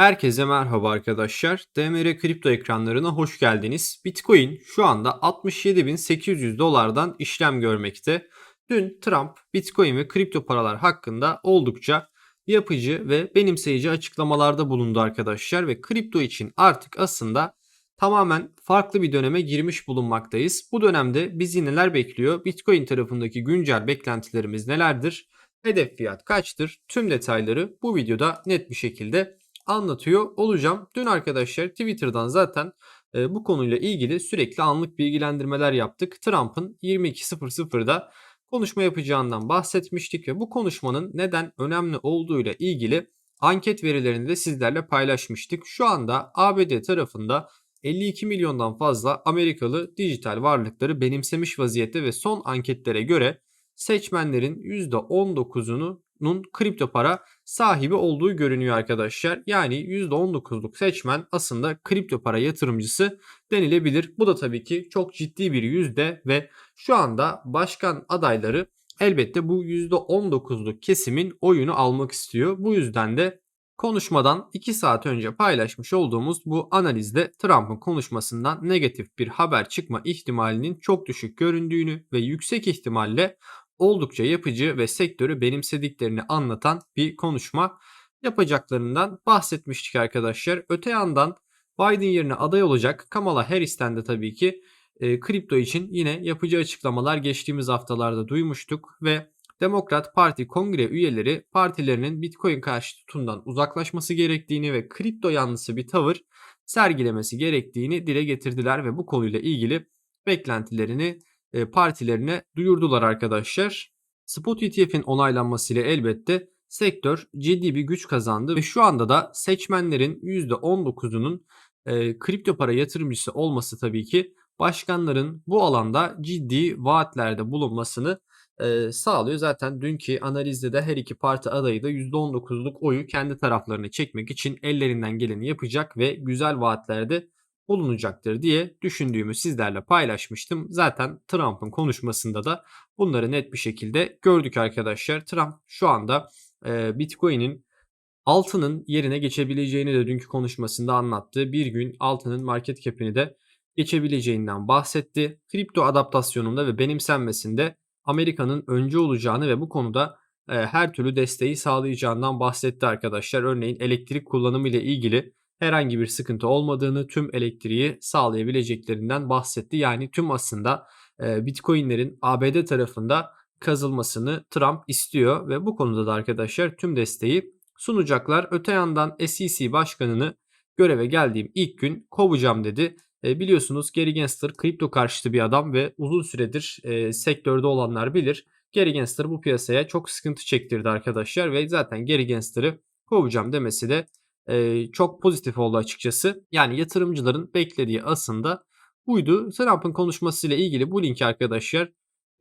Herkese merhaba arkadaşlar. DMR kripto ekranlarına hoş geldiniz. Bitcoin şu anda 67.800 dolardan işlem görmekte. Dün Trump Bitcoin ve kripto paralar hakkında oldukça yapıcı ve benimseyici açıklamalarda bulundu arkadaşlar ve kripto için artık aslında tamamen farklı bir döneme girmiş bulunmaktayız. Bu dönemde bizi neler bekliyor? Bitcoin tarafındaki güncel beklentilerimiz nelerdir? Hedef fiyat kaçtır? Tüm detayları bu videoda net bir şekilde anlatıyor olacağım. Dün arkadaşlar Twitter'dan zaten e, bu konuyla ilgili sürekli anlık bilgilendirmeler yaptık. Trump'ın 22.00'da konuşma yapacağından bahsetmiştik ve bu konuşmanın neden önemli olduğuyla ilgili anket verilerini de sizlerle paylaşmıştık. Şu anda ABD tarafında 52 milyondan fazla Amerikalı dijital varlıkları benimsemiş vaziyette ve son anketlere göre seçmenlerin %19'unun kripto para sahibi olduğu görünüyor arkadaşlar. Yani %19'luk seçmen aslında kripto para yatırımcısı denilebilir. Bu da tabii ki çok ciddi bir yüzde ve şu anda başkan adayları elbette bu %19'luk kesimin oyunu almak istiyor. Bu yüzden de konuşmadan 2 saat önce paylaşmış olduğumuz bu analizde Trump'ın konuşmasından negatif bir haber çıkma ihtimalinin çok düşük göründüğünü ve yüksek ihtimalle oldukça yapıcı ve sektörü benimsediklerini anlatan bir konuşma yapacaklarından bahsetmiştik arkadaşlar. Öte yandan Biden yerine aday olacak Kamala Harris'ten de tabii ki e, kripto için yine yapıcı açıklamalar geçtiğimiz haftalarda duymuştuk ve Demokrat Parti kongre üyeleri partilerinin Bitcoin karşı tutumdan uzaklaşması gerektiğini ve kripto yanlısı bir tavır sergilemesi gerektiğini dile getirdiler ve bu konuyla ilgili beklentilerini partilerine duyurdular arkadaşlar. Spot ETF'in onaylanmasıyla elbette sektör ciddi bir güç kazandı ve şu anda da seçmenlerin %19'unun e, kripto para yatırımcısı olması tabii ki başkanların bu alanda ciddi vaatlerde bulunmasını e, sağlıyor. Zaten dünkü analizde de her iki parti adayı da %19'luk oyu kendi taraflarına çekmek için ellerinden geleni yapacak ve güzel vaatlerde bulunacaktır diye düşündüğümü sizlerle paylaşmıştım. Zaten Trump'ın konuşmasında da bunları net bir şekilde gördük arkadaşlar. Trump şu anda e, Bitcoin'in altının yerine geçebileceğini de dünkü konuşmasında anlattı. Bir gün altının market cap'ini de geçebileceğinden bahsetti. Kripto adaptasyonunda ve benimsenmesinde Amerika'nın önce olacağını ve bu konuda e, her türlü desteği sağlayacağından bahsetti arkadaşlar. Örneğin elektrik kullanımı ile ilgili herhangi bir sıkıntı olmadığını, tüm elektriği sağlayabileceklerinden bahsetti. Yani tüm aslında e, Bitcoin'lerin ABD tarafında kazılmasını Trump istiyor ve bu konuda da arkadaşlar tüm desteği sunacaklar. Öte yandan SEC başkanını göreve geldiğim ilk gün kovacağım dedi. E, biliyorsunuz Gary Gensler kripto karşıtı bir adam ve uzun süredir e, sektörde olanlar bilir. Gary Gensler bu piyasaya çok sıkıntı çektirdi arkadaşlar ve zaten Gary Gensler'ı kovacağım demesi de e, çok pozitif oldu açıkçası. Yani yatırımcıların beklediği aslında buydu. Trump'ın konuşmasıyla ilgili bu linki arkadaşlar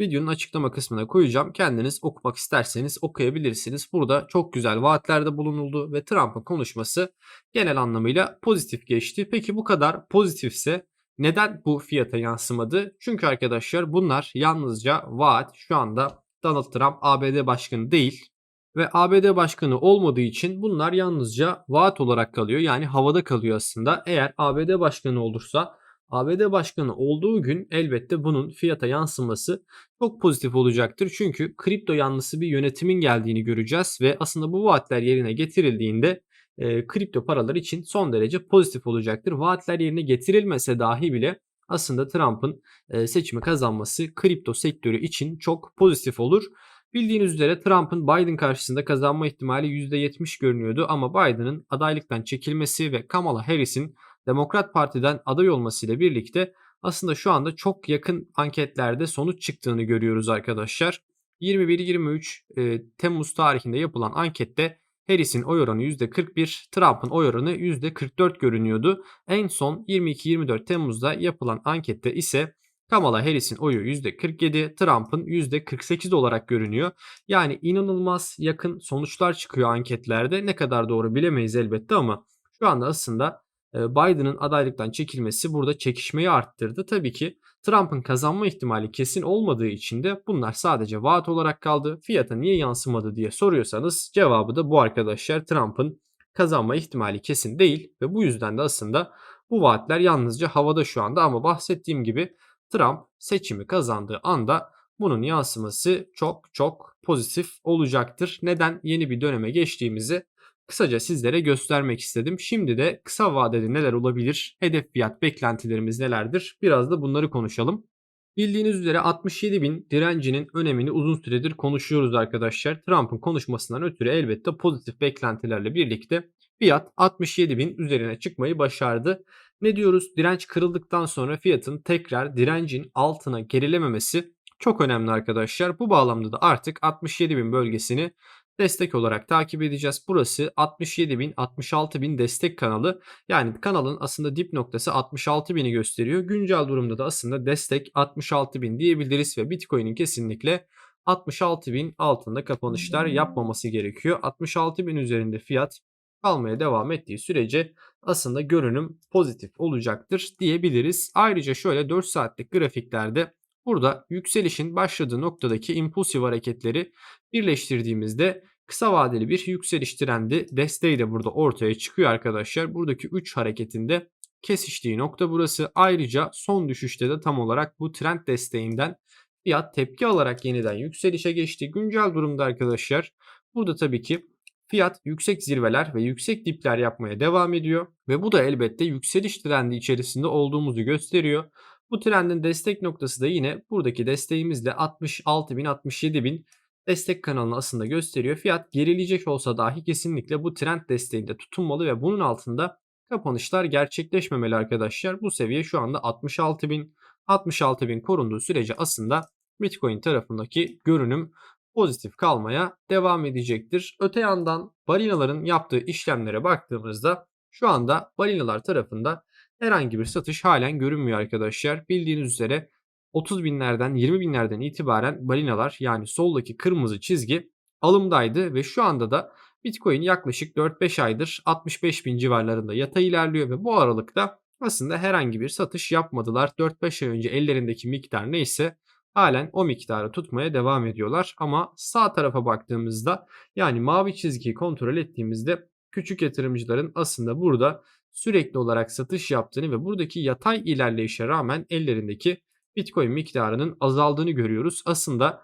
videonun açıklama kısmına koyacağım. Kendiniz okumak isterseniz okuyabilirsiniz. Burada çok güzel vaatlerde bulunuldu ve Trump'ın konuşması genel anlamıyla pozitif geçti. Peki bu kadar pozitifse neden bu fiyata yansımadı? Çünkü arkadaşlar bunlar yalnızca vaat. Şu anda Donald Trump ABD başkanı değil ve ABD başkanı olmadığı için bunlar yalnızca vaat olarak kalıyor. Yani havada kalıyor aslında. Eğer ABD başkanı olursa ABD başkanı olduğu gün elbette bunun fiyata yansıması çok pozitif olacaktır. Çünkü kripto yanlısı bir yönetimin geldiğini göreceğiz ve aslında bu vaatler yerine getirildiğinde e, kripto paralar için son derece pozitif olacaktır. Vaatler yerine getirilmese dahi bile aslında Trump'ın e, seçimi kazanması kripto sektörü için çok pozitif olur. Bildiğiniz üzere Trump'ın Biden karşısında kazanma ihtimali %70 görünüyordu ama Biden'ın adaylıktan çekilmesi ve Kamala Harris'in Demokrat Parti'den aday olmasıyla birlikte aslında şu anda çok yakın anketlerde sonuç çıktığını görüyoruz arkadaşlar. 21-23 e, Temmuz tarihinde yapılan ankette Harris'in oy oranı %41, Trump'ın oy oranı %44 görünüyordu. En son 22-24 Temmuz'da yapılan ankette ise Kamala Harris'in oyu %47, Trump'ın %48 olarak görünüyor. Yani inanılmaz yakın sonuçlar çıkıyor anketlerde. Ne kadar doğru bilemeyiz elbette ama şu anda aslında Biden'ın adaylıktan çekilmesi burada çekişmeyi arttırdı. Tabii ki Trump'ın kazanma ihtimali kesin olmadığı için de bunlar sadece vaat olarak kaldı. Fiyata niye yansımadı diye soruyorsanız cevabı da bu arkadaşlar Trump'ın kazanma ihtimali kesin değil ve bu yüzden de aslında bu vaatler yalnızca havada şu anda ama bahsettiğim gibi Trump seçimi kazandığı anda bunun yansıması çok çok pozitif olacaktır. Neden yeni bir döneme geçtiğimizi kısaca sizlere göstermek istedim. Şimdi de kısa vadede neler olabilir? Hedef fiyat beklentilerimiz nelerdir? Biraz da bunları konuşalım. Bildiğiniz üzere 67 bin direncinin önemini uzun süredir konuşuyoruz arkadaşlar. Trump'ın konuşmasından ötürü elbette pozitif beklentilerle birlikte fiyat 67 bin üzerine çıkmayı başardı. Ne diyoruz? Direnç kırıldıktan sonra fiyatın tekrar direncin altına gerilememesi çok önemli arkadaşlar. Bu bağlamda da artık 67 bin bölgesini destek olarak takip edeceğiz. Burası 67 bin 66 bin destek kanalı. Yani kanalın aslında dip noktası 66 bini gösteriyor. Güncel durumda da aslında destek 66 bin diyebiliriz ve Bitcoin'in kesinlikle 66 bin altında kapanışlar yapmaması gerekiyor. 66 bin üzerinde fiyat kalmaya devam ettiği sürece aslında görünüm pozitif olacaktır diyebiliriz. Ayrıca şöyle 4 saatlik grafiklerde burada yükselişin başladığı noktadaki impulsif hareketleri birleştirdiğimizde kısa vadeli bir yükseliş trendi desteği de burada ortaya çıkıyor arkadaşlar. Buradaki 3 hareketinde kesiştiği nokta burası. Ayrıca son düşüşte de tam olarak bu trend desteğinden fiyat tepki alarak yeniden yükselişe geçti. Güncel durumda arkadaşlar burada tabii ki Fiyat yüksek zirveler ve yüksek dipler yapmaya devam ediyor ve bu da elbette yükseliş trendi içerisinde olduğumuzu gösteriyor. Bu trendin destek noktası da yine buradaki desteğimizle 66 bin 67 bin destek kanalını aslında gösteriyor. Fiyat gerileyecek olsa dahi kesinlikle bu trend desteğinde tutunmalı ve bunun altında kapanışlar gerçekleşmemeli arkadaşlar. Bu seviye şu anda 66 bin 66 bin korunduğu sürece aslında Bitcoin tarafındaki görünüm pozitif kalmaya devam edecektir. Öte yandan balinaların yaptığı işlemlere baktığımızda şu anda balinalar tarafında herhangi bir satış halen görünmüyor arkadaşlar. Bildiğiniz üzere 30 binlerden 20 binlerden itibaren balinalar yani soldaki kırmızı çizgi alımdaydı ve şu anda da Bitcoin yaklaşık 4-5 aydır 65 bin civarlarında yatay ilerliyor ve bu aralıkta aslında herhangi bir satış yapmadılar. 4-5 ay önce ellerindeki miktar neyse halen o miktarı tutmaya devam ediyorlar. Ama sağ tarafa baktığımızda yani mavi çizgiyi kontrol ettiğimizde küçük yatırımcıların aslında burada sürekli olarak satış yaptığını ve buradaki yatay ilerleyişe rağmen ellerindeki Bitcoin miktarının azaldığını görüyoruz. Aslında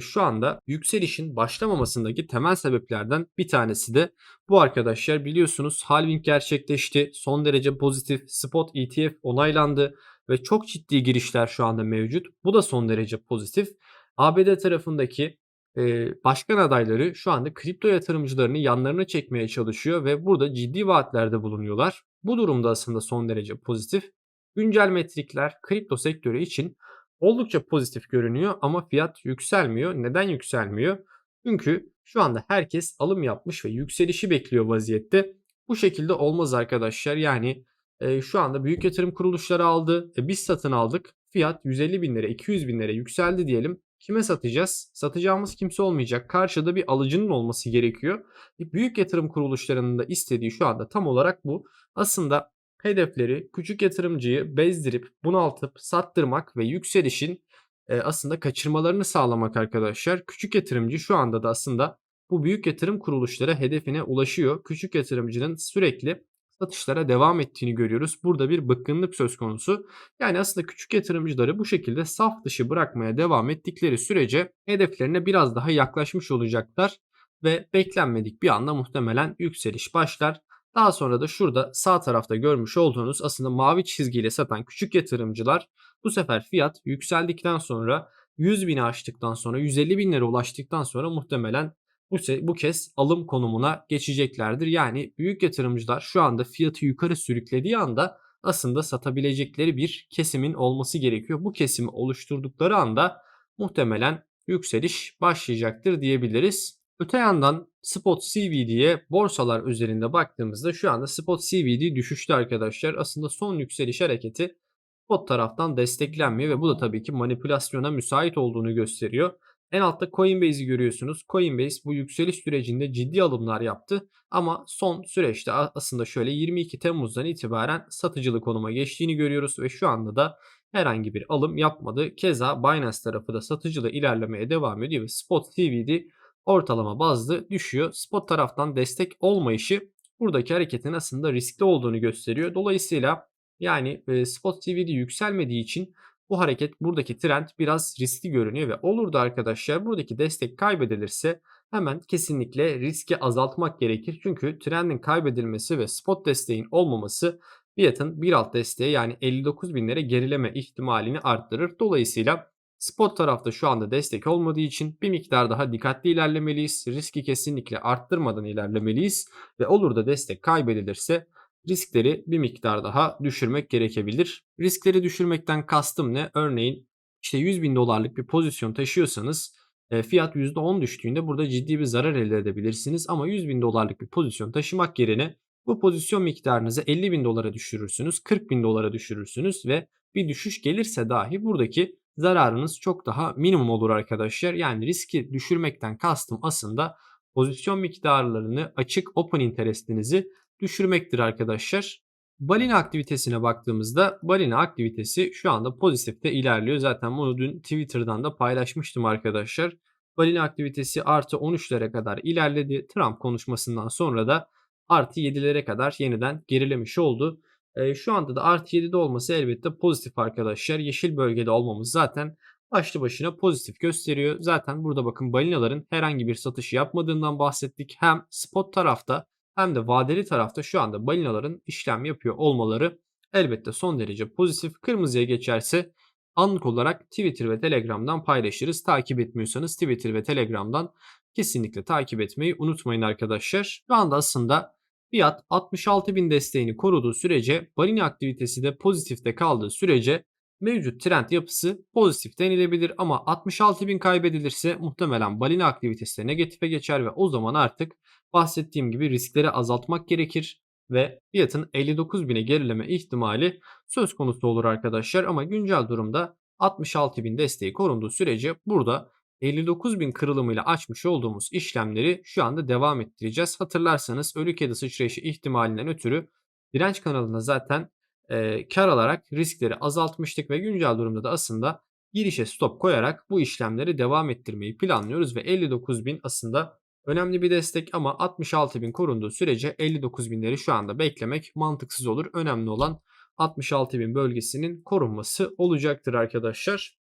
şu anda yükselişin başlamamasındaki temel sebeplerden bir tanesi de bu arkadaşlar biliyorsunuz halving gerçekleşti. Son derece pozitif spot ETF onaylandı ve çok ciddi girişler şu anda mevcut. Bu da son derece pozitif. ABD tarafındaki e, başkan adayları şu anda kripto yatırımcılarını yanlarına çekmeye çalışıyor ve burada ciddi vaatlerde bulunuyorlar. Bu durumda aslında son derece pozitif. Güncel metrikler kripto sektörü için oldukça pozitif görünüyor ama fiyat yükselmiyor. Neden yükselmiyor? Çünkü şu anda herkes alım yapmış ve yükselişi bekliyor vaziyette. Bu şekilde olmaz arkadaşlar. Yani e, şu anda büyük yatırım kuruluşları aldı. E, biz satın aldık. Fiyat 150 bin lira 200 bin lira yükseldi diyelim. Kime satacağız? Satacağımız kimse olmayacak. Karşıda bir alıcının olması gerekiyor. E, büyük yatırım kuruluşlarının da istediği şu anda tam olarak bu. Aslında hedefleri küçük yatırımcıyı bezdirip bunaltıp sattırmak ve yükselişin e, aslında kaçırmalarını sağlamak arkadaşlar. Küçük yatırımcı şu anda da aslında bu büyük yatırım kuruluşları hedefine ulaşıyor. Küçük yatırımcının sürekli satışlara devam ettiğini görüyoruz. Burada bir bıkkınlık söz konusu. Yani aslında küçük yatırımcıları bu şekilde saf dışı bırakmaya devam ettikleri sürece hedeflerine biraz daha yaklaşmış olacaklar ve beklenmedik bir anda muhtemelen yükseliş başlar. Daha sonra da şurada sağ tarafta görmüş olduğunuz aslında mavi çizgiyle satan küçük yatırımcılar bu sefer fiyat yükseldikten sonra 100 bini aştıktan sonra 150 binlere ulaştıktan sonra muhtemelen bu, bu kez alım konumuna geçeceklerdir. Yani büyük yatırımcılar şu anda fiyatı yukarı sürüklediği anda aslında satabilecekleri bir kesimin olması gerekiyor. Bu kesimi oluşturdukları anda muhtemelen yükseliş başlayacaktır diyebiliriz. Öte yandan spot CVD'ye borsalar üzerinde baktığımızda şu anda spot CVD düşüşte arkadaşlar. Aslında son yükseliş hareketi spot taraftan desteklenmiyor ve bu da tabii ki manipülasyona müsait olduğunu gösteriyor. En altta Coinbase'i görüyorsunuz. Coinbase bu yükseliş sürecinde ciddi alımlar yaptı ama son süreçte aslında şöyle 22 Temmuz'dan itibaren satıcılı konuma geçtiğini görüyoruz ve şu anda da herhangi bir alım yapmadı. Keza Binance tarafı da satıcılı ilerlemeye devam ediyor ve Spot TV'de ortalama bazlı düşüyor. Spot taraftan destek olmayışı buradaki hareketin aslında riskli olduğunu gösteriyor. Dolayısıyla yani e, Spot TV'de yükselmediği için bu hareket buradaki trend biraz riskli görünüyor ve olur da arkadaşlar buradaki destek kaybedilirse hemen kesinlikle riski azaltmak gerekir. Çünkü trendin kaybedilmesi ve spot desteğin olmaması fiyatın bir alt desteği yani 59 binlere gerileme ihtimalini arttırır. Dolayısıyla spot tarafta şu anda destek olmadığı için bir miktar daha dikkatli ilerlemeliyiz. Riski kesinlikle arttırmadan ilerlemeliyiz ve olur da destek kaybedilirse riskleri bir miktar daha düşürmek gerekebilir. Riskleri düşürmekten kastım ne? Örneğin işte 100 bin dolarlık bir pozisyon taşıyorsanız e, fiyat %10 düştüğünde burada ciddi bir zarar elde edebilirsiniz. Ama 100 bin dolarlık bir pozisyon taşımak yerine bu pozisyon miktarınızı 50 bin dolara düşürürsünüz, 40 bin dolara düşürürsünüz ve bir düşüş gelirse dahi buradaki zararınız çok daha minimum olur arkadaşlar. Yani riski düşürmekten kastım aslında pozisyon miktarlarını açık open interestinizi düşürmektir arkadaşlar. Balina aktivitesine baktığımızda balina aktivitesi şu anda pozitifte ilerliyor. Zaten bunu dün Twitter'dan da paylaşmıştım arkadaşlar. Balina aktivitesi artı 13'lere kadar ilerledi. Trump konuşmasından sonra da artı 7'lere kadar yeniden gerilemiş oldu. E, şu anda da artı 7'de olması elbette pozitif arkadaşlar. Yeşil bölgede olmamız zaten başlı başına pozitif gösteriyor. Zaten burada bakın balinaların herhangi bir satış yapmadığından bahsettik. Hem spot tarafta hem de vadeli tarafta şu anda balinaların işlem yapıyor olmaları elbette son derece pozitif. Kırmızıya geçerse anlık olarak Twitter ve Telegram'dan paylaşırız. Takip etmiyorsanız Twitter ve Telegram'dan kesinlikle takip etmeyi unutmayın arkadaşlar. Şu anda aslında fiyat 66.000 desteğini koruduğu sürece balina aktivitesi de pozitifte kaldığı sürece mevcut trend yapısı pozitif denilebilir. Ama 66.000 kaybedilirse muhtemelen balina aktivitesi de negatife geçer ve o zaman artık bahsettiğim gibi riskleri azaltmak gerekir ve fiyatın 59.000'e gerileme ihtimali söz konusu olur arkadaşlar. Ama güncel durumda 66.000 desteği korunduğu sürece burada 59.000 kırılımıyla açmış olduğumuz işlemleri şu anda devam ettireceğiz. Hatırlarsanız ölü kedi sıçrayışı ihtimalinden ötürü direnç kanalında zaten e, kar alarak riskleri azaltmıştık ve güncel durumda da aslında girişe stop koyarak bu işlemleri devam ettirmeyi planlıyoruz ve 59.000 aslında önemli bir destek ama 66.000 korunduğu sürece 59.000'leri şu anda beklemek mantıksız olur. Önemli olan 66.000 bölgesinin korunması olacaktır arkadaşlar.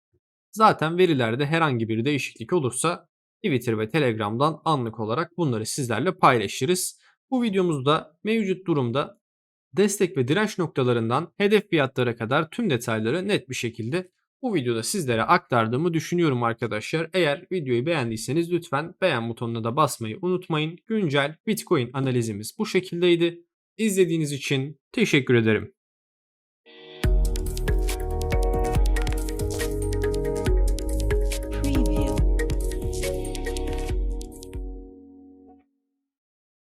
Zaten verilerde herhangi bir değişiklik olursa Twitter ve Telegram'dan anlık olarak bunları sizlerle paylaşırız. Bu videomuzda mevcut durumda destek ve direnç noktalarından hedef fiyatlara kadar tüm detayları net bir şekilde bu videoda sizlere aktardığımı düşünüyorum arkadaşlar. Eğer videoyu beğendiyseniz lütfen beğen butonuna da basmayı unutmayın. Güncel Bitcoin analizimiz bu şekildeydi. İzlediğiniz için teşekkür ederim.